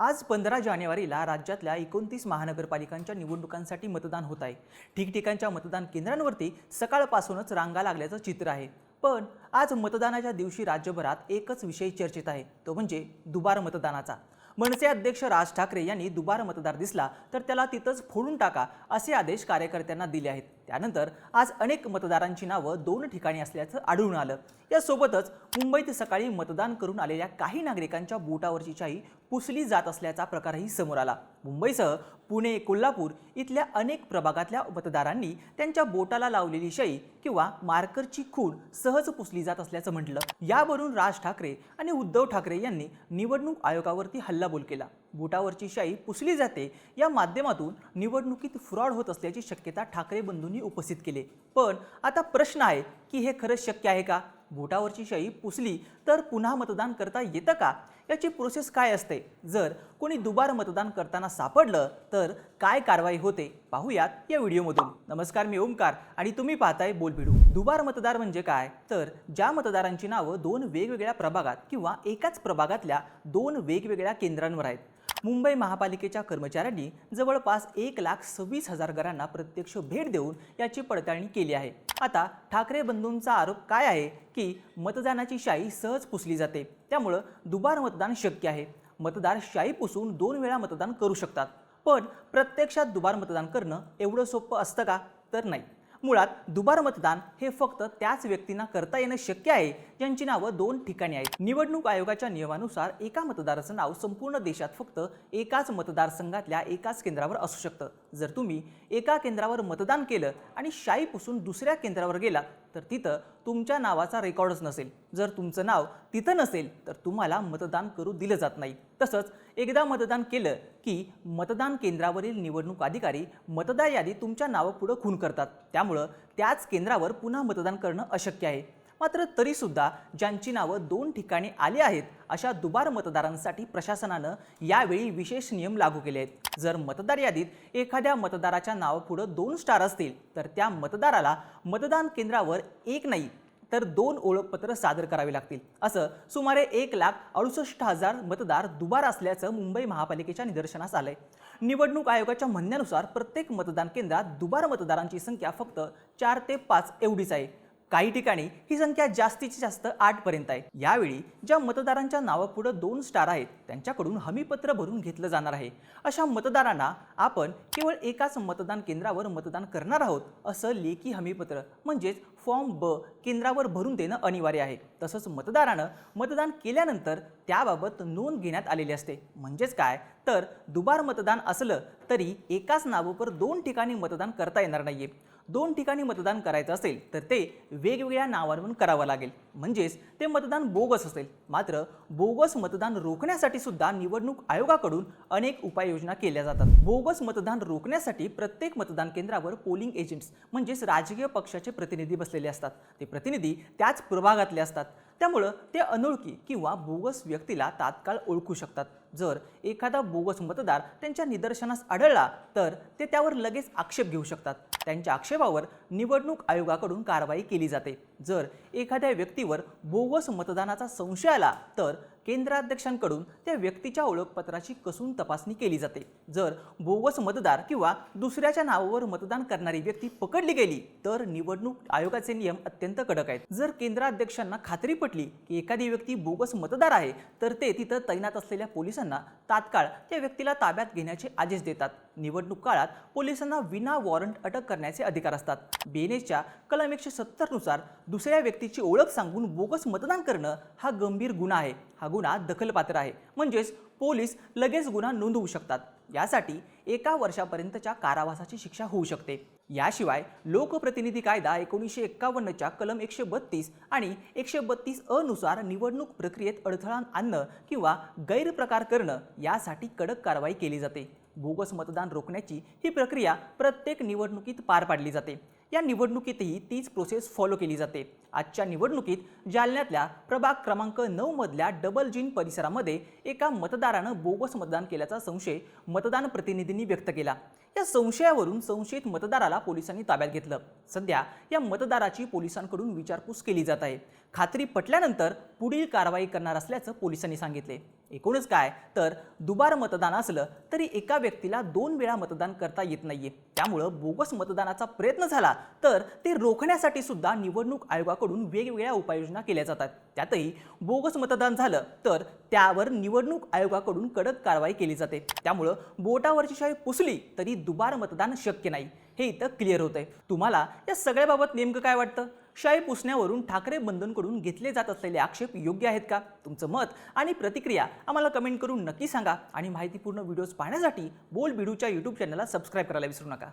आज पंधरा जानेवारीला राज्यातल्या एकोणतीस महानगरपालिकांच्या निवडणुकांसाठी मतदान होत आहे. ठिकठिकाणच्या मतदान केंद्रांवरती सकाळपासूनच रांगा लागल्याचं चित्र आहे. पण आज मतदानाच्या दिवशी राज्यभरात एकच विषय चर्चेत आहे. तो म्हणजे दुबार मतदानाचा. मनसे अध्यक्ष राज ठाकरे यांनी दुबार मतदार दिसला तर त्याला तिथंच फोडून टाका असे आदेश कार्यकर्त्यांना दिले आहेत. त्यानंतर आज अनेक मतदारांची नावं दोन ठिकाणी असल्याचं आढळून आलं. यासोबतच मुंबईत सकाळी मतदान करून आलेल्या काही नागरिकांच्या बोटावरची शाई पुसली जात असल्याचा प्रकारही समोर आला. मुंबईसह पुणे कोल्हापूर इथल्या अनेक प्रभागातल्या मतदारांनी त्यांच्या बोटाला लावलेली शाई किंवा मार्करची खूण सहज पुसली जात असल्याचं म्हटलं. यावरून राज ठाकरे आणि उद्धव ठाकरे यांनी निवडणूक आयोगावरती हल्लाबोल केला. बोटावरची शाई पुसली जाते या माध्यमातून निवडणुकीत फ्रॉड होत असल्याची शक्यता ठाकरे बंधूंनी उपस्थित केली. पण आता प्रश्न आहे की हे खरंच शक्य आहे का? बोटावरची शाई पुसली तर पुन्हा मतदान करता येतं का? याची प्रोसेस काय असते? जर कोणी दुबार मतदान करताना सापडलं तर काय कारवाई होते? पाहूयात या व्हिडिओमधून. नमस्कार मी ओमकार आणि तुम्ही पाहताय बोलबिडू. दुबार मतदार म्हणजे काय? तर ज्या मतदारांची नावं दोन वेगवेगळ्या प्रभागात किंवा एकाच प्रभागातल्या दोन वेगवेगळ्या केंद्रांवर आहेत. मुंबई महापालिकेच्या कर्मचाऱ्यांनी जवळपास एक लाख सव्वीस हजार घरांना प्रत्यक्ष भेट देऊन याची पडताळणी केली आहे. आता ठाकरे बंधूंचा आरोप काय आहे की मतदानाची शाई सहज पुसली जाते? त्यामुळं दुबार मतदान शक्य आहे. मतदार शाई पुसून दोन वेळा मतदान करू शकतात. पण प्रत्यक्षात दुबार मतदान करणं एवढं सोपं असतं का? तर नाही. मुळात दुबार मतदान हे फक्त त्याच व्यक्तींना करता येणं शक्य आहे ज्यांची नावं दोन ठिकाणी आहेत. निवडणूक आयोगाच्या नियमानुसार एका मतदाराचं नाव संपूर्ण देशात फक्त एकाच मतदारसंघातल्या एकाच केंद्रावर असू शकतं. जर तुम्ही एका केंद्रावर मतदान केलं आणि शाई पुसून दुसऱ्या केंद्रावर गेला तर तिथं तुमच्या नावाचा रेकॉर्डच नसेल. जर तुमचं नाव तिथं नसेल तर तुम्हाला मतदान करू दिलं जात नाही. तसंच एकदा मतदान केलं की मतदान केंद्रावरील निवडणूक अधिकारी मतदार यादी तुमच्या नावापुढं खून करतात. त्यामुळं त्याच केंद्रावर पुन्हा मतदान करणं अशक्य आहे. मात्र तरीसुद्धा ज्यांची नावं दोन ठिकाणी आली आहेत अशा दुबार मतदारांसाठी प्रशासनानं यावेळी विशेष नियम लागू केले आहेत. जर मतदार यादीत एखाद्या मतदाराच्या नावापुढं दोन स्टार असतील तर त्या मतदाराला मतदान केंद्रावर एक नाही तर दोन ओळखपत्र सादर करावे लागतील. असं सुमारे एक लाख अडुसष्ट हजार मतदार दुबार असल्याचं मुंबई महापालिकेच्या निदर्शनास आलंय. निवडणूक आयोगाच्या म्हणण्यानुसार प्रत्येक मतदान केंद्रात दुबार मतदारांची संख्या फक्त चार ते पाच एवढीच आहे. काही ठिकाणी ही संख्या जास्तीची जास्त आठपर्यंत आहे. यावेळी ज्या मतदारांच्या नावापुढं दोन स्टार आहेत त्यांच्याकडून हमीपत्र भरून घेतलं जाणार आहे. अशा मतदारांना आपण केवळ एकाच मतदान केंद्रावर मतदान करणार आहोत असं लेखी हमीपत्र म्हणजेच फॉर्म ब केंद्रावर भरून देणं अनिवार्य आहे. तसंच मतदारानं मतदान केल्यानंतर त्याबाबत नोंद घेण्यात आलेली असते. म्हणजेच काय? तर दुबार मतदान असलं तरी एकाच नावावर दोन ठिकाणी मतदान करता येणार नाहीये. दोन ठिकाणी मतदान करायचं असेल तर ते वेगवेगळ्या नावांवरून करावं लागेल. म्हणजेच ते मतदान बोगस असेल. मात्र बोगस मतदान रोखण्यासाठी सुद्धा निवडणूक आयोगाकडून अनेक उपाययोजना केल्या जातात. बोगस मतदान रोखण्यासाठी प्रत्येक मतदान केंद्रावर पोलिंग एजंट्स म्हणजेच राजकीय पक्षाचे प्रतिनिधी बसलेले असतात. ते प्रतिनिधी त्याच प्रभागातले असतात. त्यामुळं ते अनोळखी किंवा बोगस व्यक्तीला तात्काळ ओळखू शकतात. जर एखादा बोगस मतदार त्यांच्या निदर्शनास आढळला तर ते त्यावर लगेच आक्षेप घेऊ शकतात. त्यांच्या आक्षेपावर निवडणूक आयोगाकडून कारवाई केली जाते. जर एखाद्या व्यक्तीवर बोगस मतदानाचा संशय आला तर केंद्राध्यक्षांकडून त्या व्यक्तीच्या ओळखपत्राची कसून तपासणी केली जाते. जर बोगस मतदार किंवा दुसऱ्याच्या नावावर मतदान करणारी व्यक्ती पकडली गेली तर निवडणूक आयोगाचे नियम अत्यंत कडक आहेत. जर केंद्राध्यक्षांना खात्री पटली की एखादी व्यक्ती बोगस मतदार आहे तर ते तिथं तैनात असलेल्या पोलिसांना तात्काळ त्या व्यक्तीला ताब्यात घेण्याचे आदेश देतात. निवडणूक काळात पोलिसांना विना वॉरंट अटक करण्याचे अधिकार असतात. बीएनएसच्या कलम एकशे सत्तरनुसार दुसऱ्या व्यक्तीची ओळख सांगून बोगस मतदान करणं हा गंभीर गुन्हा आहे. हा गुन्हा दखलपात्र आहे. म्हणजेच पोलीस लगेच गुन्हा नोंदवू शकतात. यासाठी एका वर्षापर्यंतच्या कारावासाची शिक्षा होऊ शकते. याशिवाय लोकप्रतिनिधी कायदा एकोणीसशे एक्कावन्नच्या कलम एकशे बत्तीस आणि एकशे बत्तीस अनुसार निवडणूक प्रक्रियेत अडथळा आणणं किंवा गैरप्रकार करणं यासाठी कडक कारवाई केली जाते. बोगस मतदान रोखण्याची ही प्रक्रिया प्रत्येक निवडणुकीत पार पाडली जाते. या निवडणुकीतही तीच प्रोसेस फॉलो केली जाते. आजच्या निवडणुकीत जालन्यातल्या प्रभाग क्रमांक नऊ मधल्या डबल जिन परिसरामध्ये एका मतदारानं बोगस मतदान केल्याचा संशय मतदान प्रतिनिधींनी व्यक्त केला. या संशयावरून संशयित मतदाराला पोलिसांनी ताब्यात घेतलं. सध्या या मतदाराची पोलिसांकडून विचारपूस केली जात आहे. खात्री पटल्यानंतर पुढील कारवाई करणार असल्याचं पोलिसांनी सांगितले. एकूणच काय? तर दुबार मतदान असलं तरी एका व्यक्तीला दोन वेळा मतदान करता येत नाहीये. त्यामुळं बोगस मतदानाचा प्रयत्न झाला तर ते रोखण्यासाठी सुद्धा निवडणूक आयोगाकडून वेगवेगळ्या उपाययोजना केल्या जातात. त्यातही बोगस मतदान झालं तर त्यावर निवडणूक आयोगाकडून कडक कारवाई केली जाते. त्यामुळं बोटावरची शाही पुसली तरी दुबार मतदान शक्य नाही. हे इथं क्लिअर होतंय. तुम्हाला या सगळ्याबाबत नेमकं काय वाटतं? शाही पुसण्यावरून ठाकरे बंधनकडून घेतले जात असलेले आक्षेप योग्य आहेत का? तुमचं मत आणि प्रतिक्रिया आम्हाला कमेंट करून नक्की सांगा. आणि माहितीपूर्ण व्हिडिओज पाहण्यासाठी बोल बिडूच्या यूट्यूब चॅनलला सबस्क्राईब करायला विसरू नका.